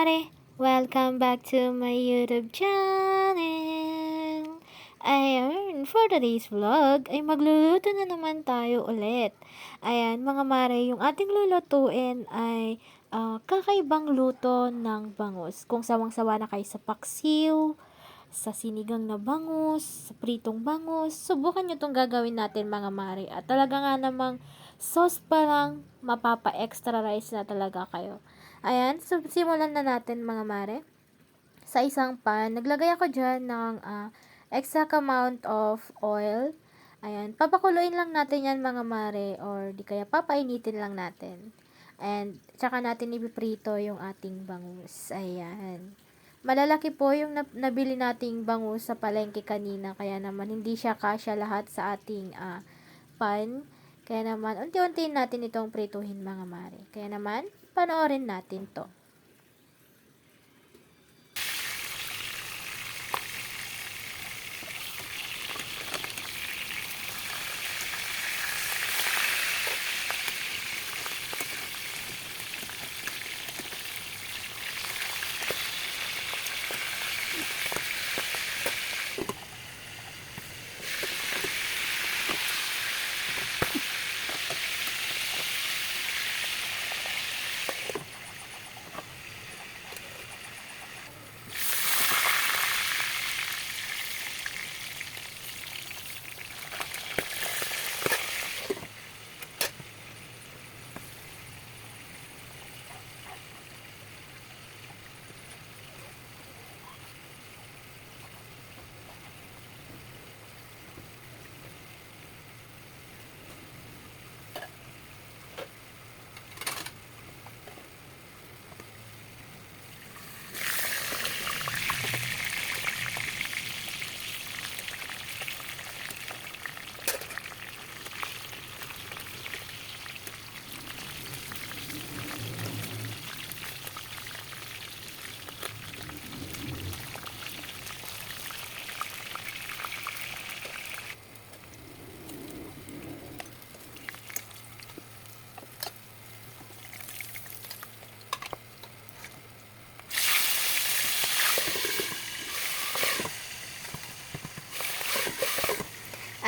mare! Welcome back to my YouTube channel! Ayan, for today's vlog ay magluluto na naman tayo ulit. Ayan, mga mare, yung ating lulutuin ay uh, kakaibang luto ng bangus. Kung sawang-sawa na kayo sa paksiw, sa sinigang na bangus, sa pritong bangus, subukan nyo itong gagawin natin mga mare. At talaga nga namang sauce pa lang, mapapa-extra rice na talaga kayo. Ayan, so simulan na natin mga mare. Sa isang pan, naglagay ako dyan ng uh, exact amount of oil. Ayan, papakuluin lang natin yan mga mare or di kaya papainitin lang natin. And tsaka natin ipiprito yung ating bangus. Ayan. Malalaki po yung nabili nating bangus sa palengke kanina kaya naman hindi siya kasya lahat sa ating uh, pan. Kaya naman, unti-unti natin itong prituhin mga mare. Kaya naman, panoorin natin to.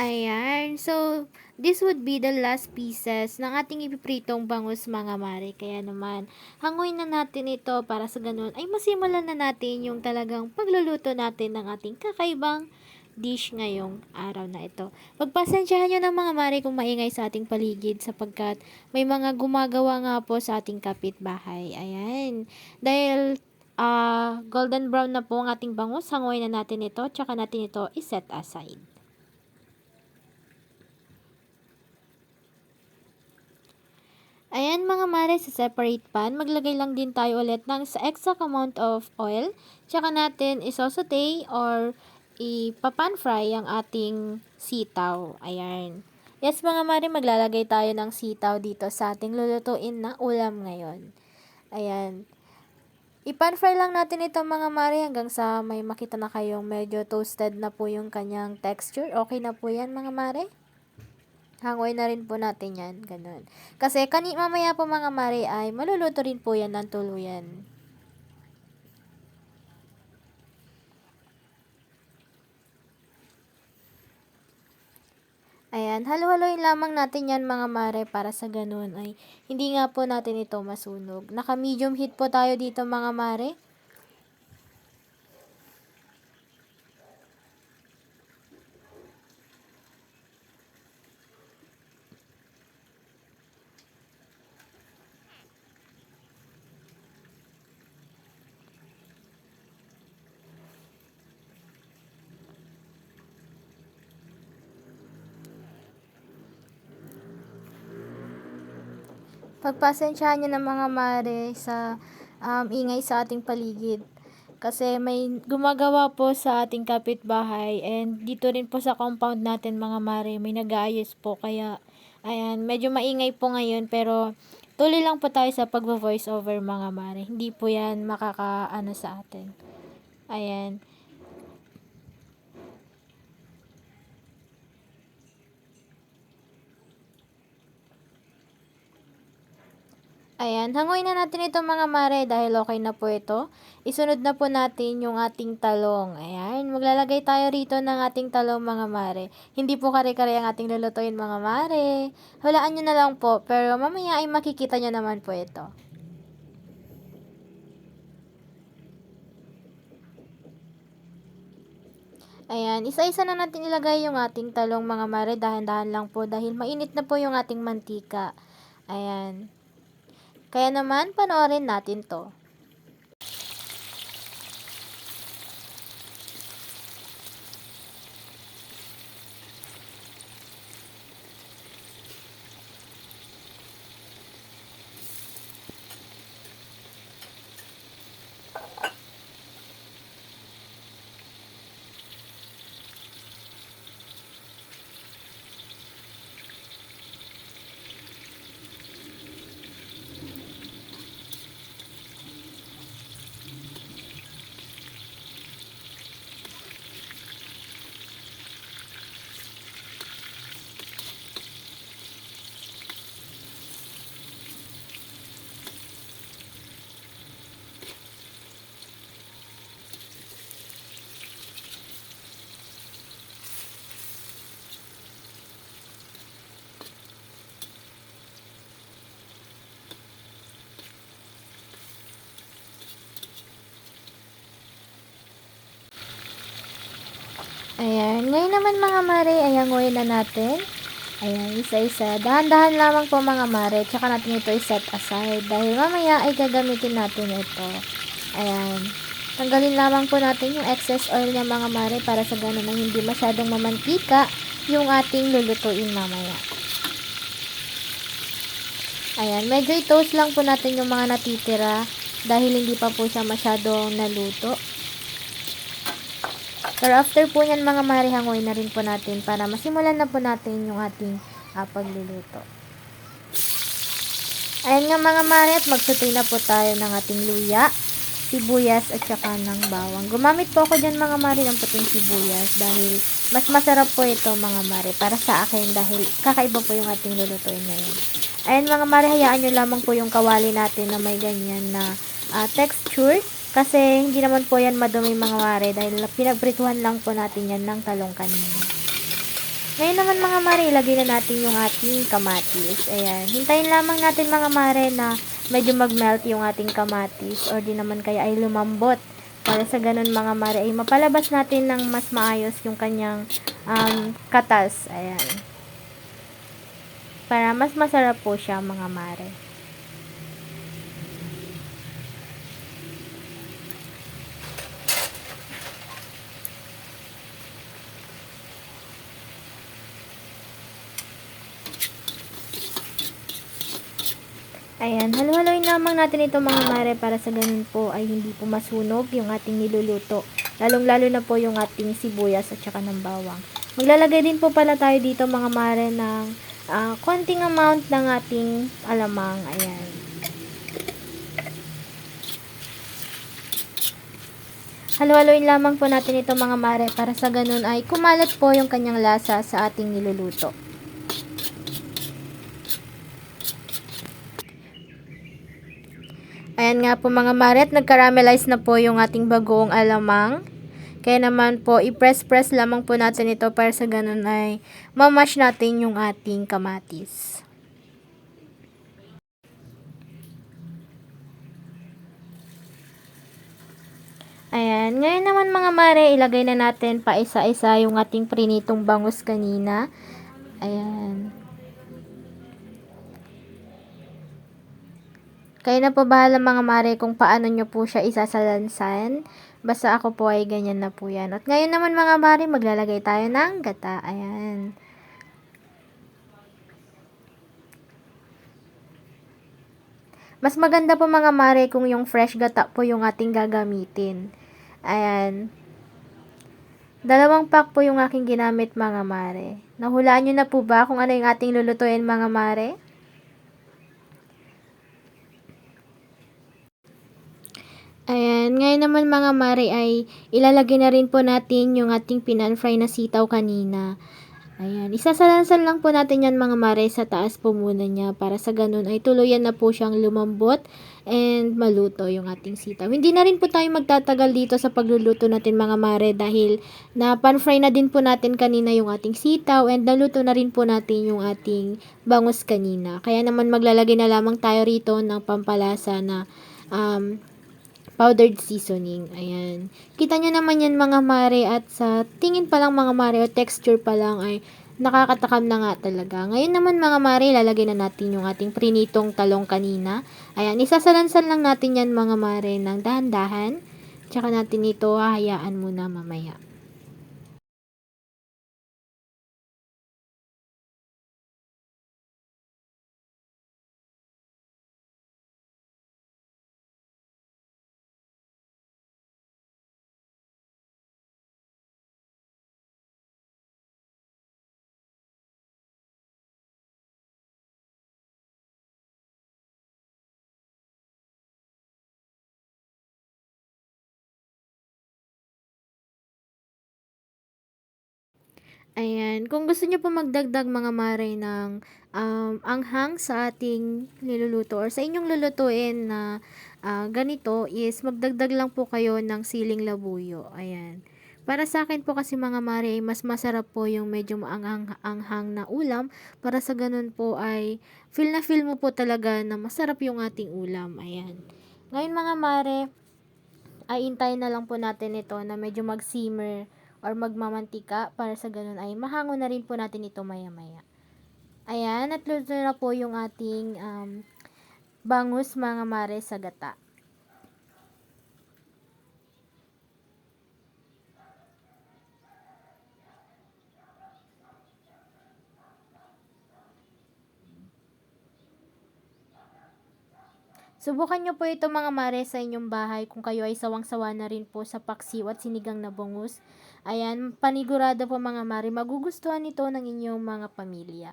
Ayan. So, this would be the last pieces ng ating ipipritong bangus mga mare. Kaya naman, hanguin na natin ito para sa ganun ay masimulan na natin yung talagang pagluluto natin ng ating kakaibang dish ngayong araw na ito. Pagpasensyahan nyo ng mga mare kung maingay sa ating paligid sapagkat may mga gumagawa nga po sa ating kapitbahay. Ayan. Dahil uh, golden brown na po ang ating bangus, hanguin na natin ito, tsaka natin ito iset aside. Ayan mga mare, sa separate pan, maglagay lang din tayo ulit ng sa exact amount of oil. Tsaka natin isosaute or ipapan fry ang ating sitaw. Ayan. Yes mga mare, maglalagay tayo ng sitaw dito sa ating lulutuin na ulam ngayon. Ayan. Ipan fry lang natin ito mga mare hanggang sa may makita na kayong medyo toasted na po yung kanyang texture. Okay na po yan mga mare. Hangoy na rin po natin yan. Ganun. Kasi kani mamaya po mga mare ay maluluto rin po yan ng tuluyan. Ayan, halo-haloin lamang natin yan mga mare para sa ganun ay hindi nga po natin ito masunog. Naka medium heat po tayo dito mga mare. Pagpasensyahan niyo ng mga mare sa um, ingay sa ating paligid. Kasi may gumagawa po sa ating kapitbahay and dito rin po sa compound natin mga mare may nag-aayos po kaya ayan medyo maingay po ngayon pero tuloy lang po tayo sa pagvo-voice over mga mare. Hindi po yan makakaano sa atin. Ayan. Ayan, hanguin na natin ito mga mare dahil okay na po ito. Isunod na po natin yung ating talong. Ayan, maglalagay tayo rito ng ating talong mga mare. Hindi po kare-kare ang ating lulutuin mga mare. Hulaan nyo na lang po, pero mamaya ay makikita nyo naman po ito. Ayan, isa-isa na natin ilagay yung ating talong mga mare. Dahan-dahan lang po dahil mainit na po yung ating mantika. Ayan. Kaya naman, panoorin natin to. Ayan. Ngayon naman mga mare, ay hanguin na natin. Ayan, isa-isa. Dahan-dahan lamang po mga mare. Tsaka natin ito i-set aside. Dahil mamaya ay gagamitin natin ito. Ayan. Tanggalin lamang po natin yung excess oil niya mga mare para sa ganun na hindi masyadong mamantika yung ating lulutuin mamaya. Ayan, medyo i-toast lang po natin yung mga natitira dahil hindi pa po siya masyadong naluto. Pero after po niyan mga mare, hanguin na rin po natin para masimulan na po natin yung ating ah, pagluluto. Ayan nga mga mare at magsutay na po tayo ng ating luya, sibuyas at saka ng bawang. Gumamit po ako dyan mga mare ng puting sibuyas dahil mas masarap po ito mga mare para sa akin dahil kakaiba po yung ating lulutuin ngayon. Ayan mga mare, hayaan nyo lamang po yung kawali natin na may ganyan na ah, texture kasi hindi naman po yan madumi mga mare dahil pinagprituhan lang po natin yan ng talong kanina. Ngayon naman mga mare, ilagay na natin yung ating kamatis. Ayan. Hintayin lamang natin mga mare na medyo mag-melt yung ating kamatis or di naman kaya ay lumambot. Para sa ganun mga mare ay mapalabas natin ng mas maayos yung kanyang um, katas. Ayan. Para mas masarap po siya mga mare. Ayan, halo-haloin lamang natin ito mga mare para sa ganun po ay hindi po masunog yung ating niluluto. Lalong-lalo na po yung ating sibuyas at saka ng bawang. Maglalagay din po pala tayo dito mga mare ng ah, konting amount ng ating alamang. Ayan. Halo-haloin lamang po natin ito mga mare para sa ganun ay kumalat po yung kanyang lasa sa ating niluluto. Ayan nga po mga maret, nag-caramelize na po yung ating bagoong alamang. Kaya naman po, i-press-press lamang po natin ito para sa ganun ay mamash natin yung ating kamatis. Ayan, ngayon naman mga mare, ilagay na natin pa isa-isa yung ating prinitong bangus kanina. Ayan. Kayo na po bahala mga mare kung paano nyo po siya isasalansan. Basta ako po ay ganyan na po yan. At ngayon naman mga mare, maglalagay tayo ng gata. Ayan. Mas maganda po mga mare kung yung fresh gata po yung ating gagamitin. Ayan. Dalawang pack po yung aking ginamit mga mare. Nahulaan nyo na po ba kung ano yung ating lulutuin mga mare? Ayan, ngayon naman mga mare ay ilalagay na rin po natin yung ating pinan-fry na sitaw kanina. Ayan, isasalansan lang po natin yan mga mare sa taas po muna niya para sa ganun ay tuluyan na po siyang lumambot and maluto yung ating sitaw. Hindi na rin po tayo magtatagal dito sa pagluluto natin mga mare dahil na pan-fry na din po natin kanina yung ating sitaw and naluto na rin po natin yung ating bangus kanina. Kaya naman maglalagay na lamang tayo rito ng pampalasa na um, powdered seasoning. Ayan. Kita nyo naman yan mga mare at sa tingin pa lang mga mare o texture pa lang ay nakakatakam na nga talaga. Ngayon naman mga mare, lalagay na natin yung ating prinitong talong kanina. Ayan, isasalansan lang natin yan mga mare ng dahan-dahan. Tsaka natin ito hahayaan muna mamaya. Ayan, kung gusto niyo po magdagdag mga mare ng um, anghang sa ating niluluto or sa inyong lulutuin na ah, ganito is magdagdag lang po kayo ng siling labuyo. Ayan. Para sa akin po kasi mga mare ay mas masarap po yung medyo maanghang na ulam para sa ganun po ay feel na feel mo po talaga na masarap yung ating ulam. Ayan. Ngayon mga mare, ay intayin na lang po natin ito na medyo mag-simmer or magmamantika para sa ganun ay mahango na rin po natin ito maya-maya. Ayan, at luto na po yung ating um, bangus mga mare sa gata. Subukan nyo po ito mga mare sa inyong bahay kung kayo ay sawang-sawa na rin po sa paksiw at sinigang na bungus. Ayan, panigurado po mga mare, magugustuhan ito ng inyong mga pamilya.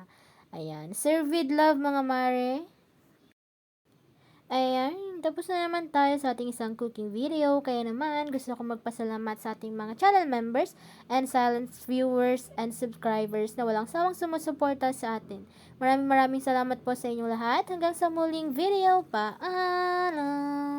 Ayan, serve with love mga mare. Ayan, tapos na naman tayo sa ating isang cooking video. Kaya naman, gusto ko magpasalamat sa ating mga channel members and silent viewers and subscribers na walang sawang sumusuporta sa atin. Maraming maraming salamat po sa inyong lahat. Hanggang sa muling video. Paalam!